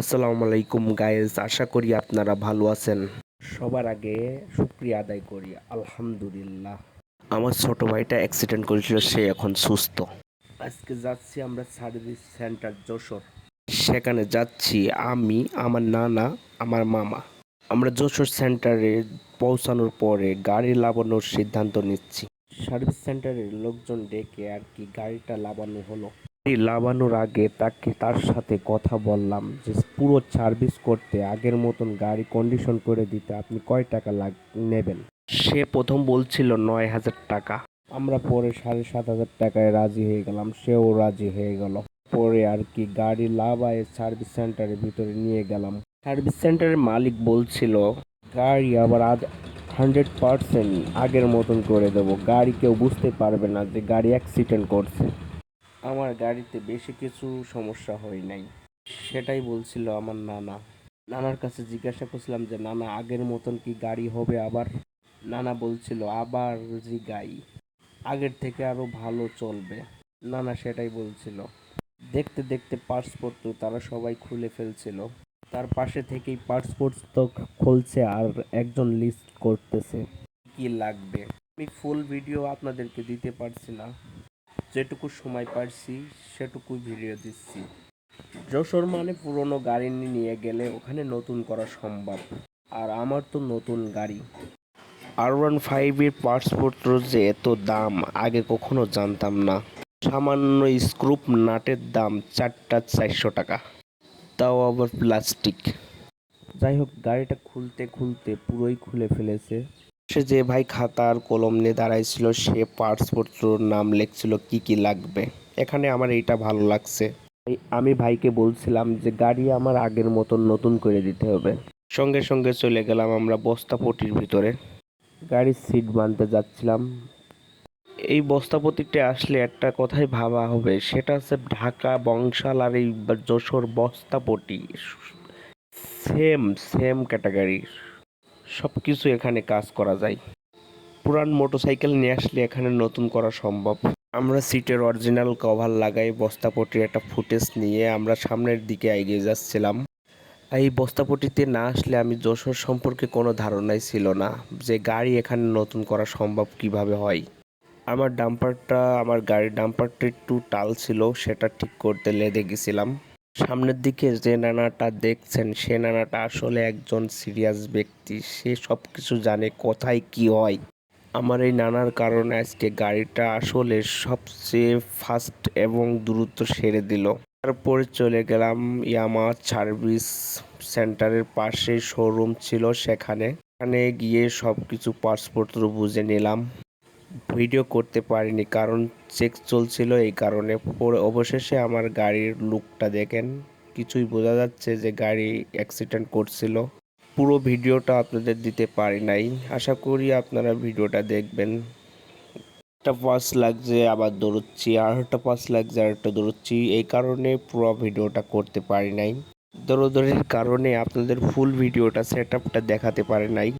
আসসালামু আলাইকুম গাইজ আশা করি আপনারা ভালো আছেন। সবার আগে শুক্রিয়া আদায় করি, আলহামদুলিল্লাহ। আমার ছোট ভাইটা অ্যাক্সিডেন্ট করেছিল, সে এখন সুস্থ। আজকে যাচ্ছি আমরা সার্ভিস সেন্টার যশোর। সেখানে যাচ্ছি আমি, আমার নানা, আমার মামা। আমরা যশোর সেন্টারে পৌঁছানোর পরে গাড়ি লাগানোর সিদ্ধান্ত নিচ্ছি। সার্ভিস সেন্টারের লোকজন ডেকে আর কি গাড়িটা লাগানো হলো। লাগানোর আগে তাকে তার সাথে কথা বললাম যে, পুরো সার্ভিস করতে আগের মতন গাড়ি কন্ডিশন করে দিতে আপনি কয় টাকা লাগ, নেবেন? সে প্রথম বলছিল নয় হাজার টাকা। আমরা পরে সাড়ে সাত হাজার টাকায় রাজি হয়ে গেলাম, সেও রাজি হয়ে গেল। পরে আর কি গাড়ি লাভায় সার্ভিস সেন্টারের ভিতরে নিয়ে গেলাম। সার্ভিস সেন্টারের মালিক বলছিল, গাড়ি আবার আজ হান্ড্রেড পার্সেন্ট আগের মতন করে দেবো। গাড়ি কেউ বুঝতে পারবে না যে গাড়ি অ্যাক্সিডেন্ট করছে। আমার গাড়িতে বেশি কিছু সমস্যা হয় নাই। সেটাই বলছিল আমার নানা। নানার কাছে জিজ্ঞাসা করছিলাম যে, নানা, আগের মতন কি গাড়ি হবে আবার? নানা বলছিল, আবার যে গাই আগের থেকে আরও ভালো চলবে। নানা সেটাই বলছিল। দেখতে দেখতে তো তারা সবাই খুলে ফেলছিল। তার পাশে থেকেই তো খুলছে আর একজন লিস্ট করতেছে। কি লাগবে? আমি ফুল ভিডিও আপনাদেরকে দিতে পারছি না। যেটুকু সময় পারছি সেটুকুই ভিডিও দিচ্ছি। যশোর মানে পুরনো গাড়ি নিয়ে গেলে ওখানে নতুন করা সম্ভব। আর আমার তো নতুন গাড়ি। আর ওয়ান ফাইভের পাসপোর্ট যে এত দাম আগে কখনো জানতাম না। সামান্য স্ক্রুপ নাটের দাম চারটা চারশো টাকা। তাও আবার প্লাস্টিক যাই হোক গাড়িটা খুলতে খুলতে পুরোই খুলে ফেলেছে। সে যে ভাই খাতা আর কলম নিয়ে দাঁড়াইছিল, সে পাসপোর্টর নাম লিখছিল, কি কি লাগবে? এখানে আমার এইটা ভালো লাগছে। আমি ভাইকে বলছিলাম যে, গাড়ি আমার আগের মতন নতুন করে দিতে হবে। সঙ্গে সঙ্গে চলে গেলাম আমরা বস্তাপটির ভিতরে। গাড়ির সিট বানতে যাচ্ছিলাম। এই বস্তাপতিতে আসলে একটা কথাই ভাবা হবে, সেটা হচ্ছে ঢাকা বংশাল আর এই যশোর বস্তাপটি সেম সেম ক্যাটাগরির সব কিছু এখানে কাজ করা যায়। পুরান মোটরসাইকেল নিয়ে আসলে এখানে নতুন করা সম্ভব। আমরা সিটের অরিজিনাল কভার লাগাই বস্তাপটির একটা ফুটেজ নিয়ে আমরা সামনের দিকে এগিয়ে যাচ্ছিলাম। এই বস্তাপটিতে না আসলে আমি যশোর সম্পর্কে কোনো ধারণাই ছিল না যে গাড়ি এখানে নতুন করা সম্ভব কীভাবে হয়। আমার ডাম্পারটা, আমার গাড়ির ডাম্পারটা একটু টাল ছিল, সেটা ঠিক করতে লেদে গেছিলাম। সামনের দিকে যে নানাটা দেখছেন, সে নানাটা আসলে একজন সিরিয়াস ব্যক্তি। সে সব কিছু জানে কোথায় কি হয়। আমার এই নানার কারণে আজকে গাড়িটা আসলে সবচেয়ে ফাস্ট এবং দ্রুত সেরে দিল। তারপরে চলে গেলাম ইয়ামা সার্ভিস সেন্টারের পাশে শোরুম ছিল সেখানে। সেখানে গিয়ে সব কিছু পাসপোর্ট বুঝে নিলাম। ভিডিও করতে পারিনি, কারণ চেক চলছিল এই কারণে। পরে অবশেষে আমার গাড়ির লুকটা দেখেন, কিছুই বোঝা যাচ্ছে যে গাড়ি অ্যাক্সিডেন্ট করছিল। পুরো ভিডিওটা আপনাদের দিতে পারি নাই। আশা করি আপনারা ভিডিওটা দেখবেন। একটা পাস লাগছে, আবার দৌড়চ্ছি একটা পাস লাগছে, আর একটা দৌড়চ্ছি। এই কারণে পুরো ভিডিওটা করতে পারি নাই। দৌড়দৌড়ির কারণে আপনাদের ফুল ভিডিওটা সেট আপটা দেখাতে পারে নাই।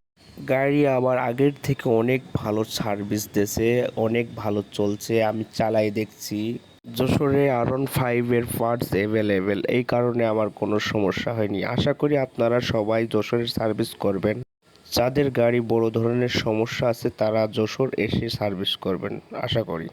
গাড়ি আমার আগের থেকে অনেক ভালো সার্ভিস দিয়েছে, অনেক ভালো চলছে, আমি চালাই দেখছি। যশোরে আরন ফাইভের পার্টস অ্যাভেলেবেল এই কারণে আমার কোনো সমস্যা হয়নি। আশা করি আপনারা সবাই যশোরের সার্ভিস করবেন। যাদের গাড়ি বড় ধরনের সমস্যা আছে, তারা যশোর এসে সার্ভিস করবেন, আশা করি।